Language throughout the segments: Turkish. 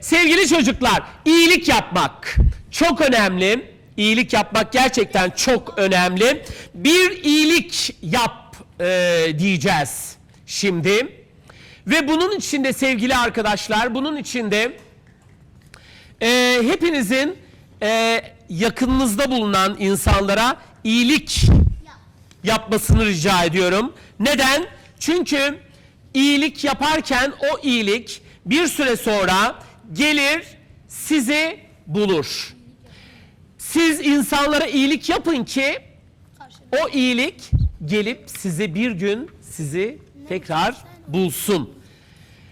Sevgili çocuklar, iyilik yapmak çok önemli. İyilik yapmak gerçekten çok önemli. Bir iyilik yap e, diyeceğiz şimdi. Ve bunun içinde sevgili arkadaşlar, bunun içinde e, hepinizin e, yakınınızda bulunan insanlara iyilik yapmasını rica ediyorum. Neden? Çünkü iyilik yaparken o iyilik bir süre sonra gelir sizi bulur. Siz insanlara iyilik yapın ki o iyilik gelip size bir gün sizi tekrar bulsun.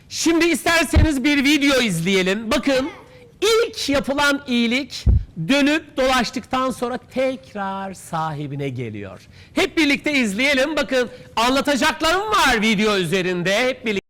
Şimdi isterseniz bir video izleyelim. Bakın ilk yapılan iyilik dönüp dolaştıktan sonra tekrar sahibine geliyor. Hep birlikte izleyelim. Bakın anlatacaklarım var video üzerinde. Hep birlikte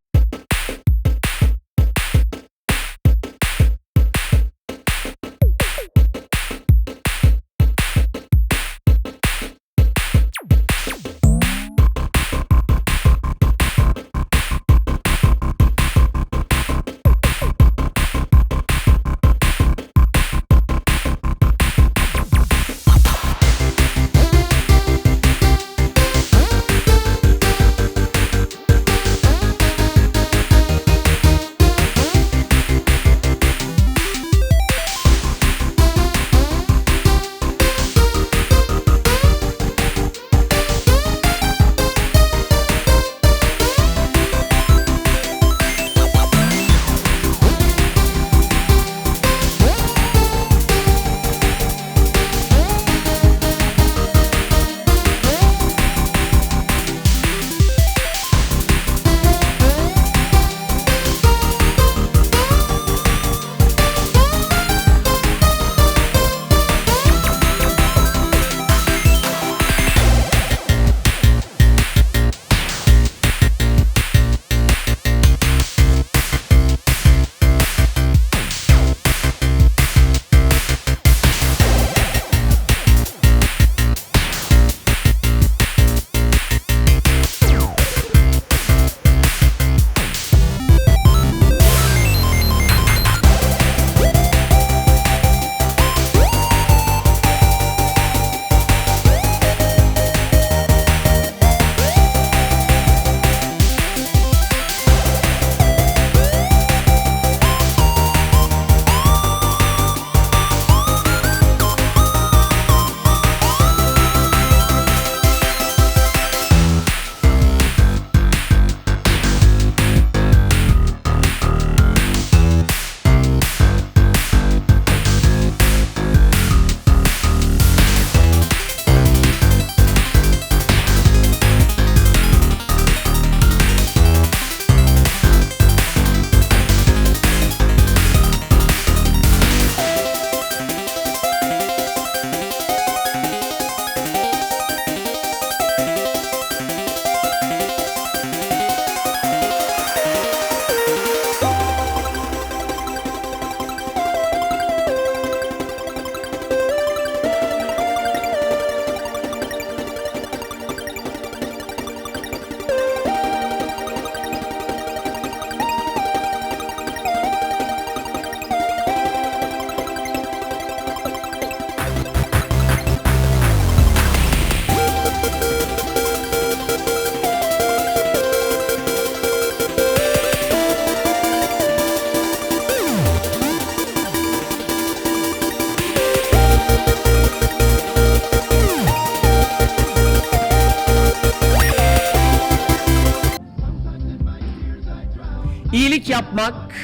İyilik yapmak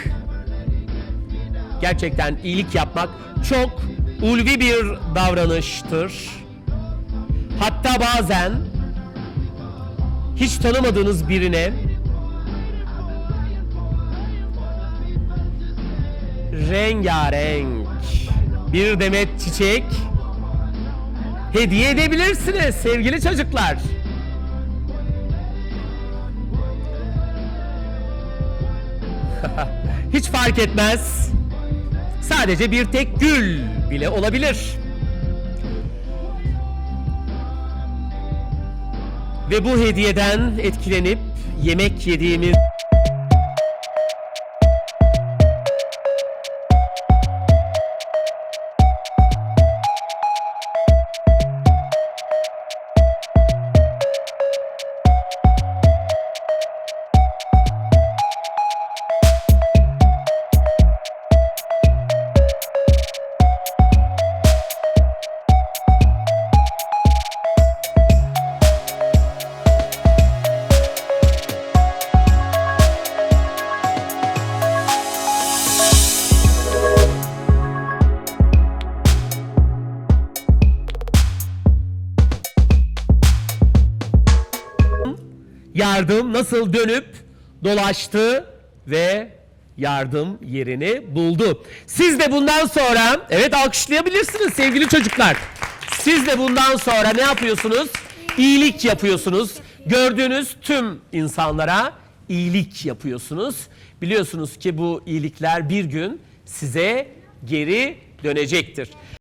gerçekten iyilik yapmak çok ulvi bir davranıştır. Hatta bazen hiç tanımadığınız birine rengarenk bir demet çiçek hediye edebilirsiniz sevgili çocuklar. Hiç fark etmez. Sadece bir tek gül bile olabilir. Ve bu hediyeden etkilenip yemek yediğimiz yardım nasıl dönüp dolaştı ve yardım yerini buldu. Siz de bundan sonra evet alkışlayabilirsiniz sevgili çocuklar. Siz de bundan sonra ne yapıyorsunuz? İyilik yapıyorsunuz. Gördüğünüz tüm insanlara iyilik yapıyorsunuz. Biliyorsunuz ki bu iyilikler bir gün size geri dönecektir.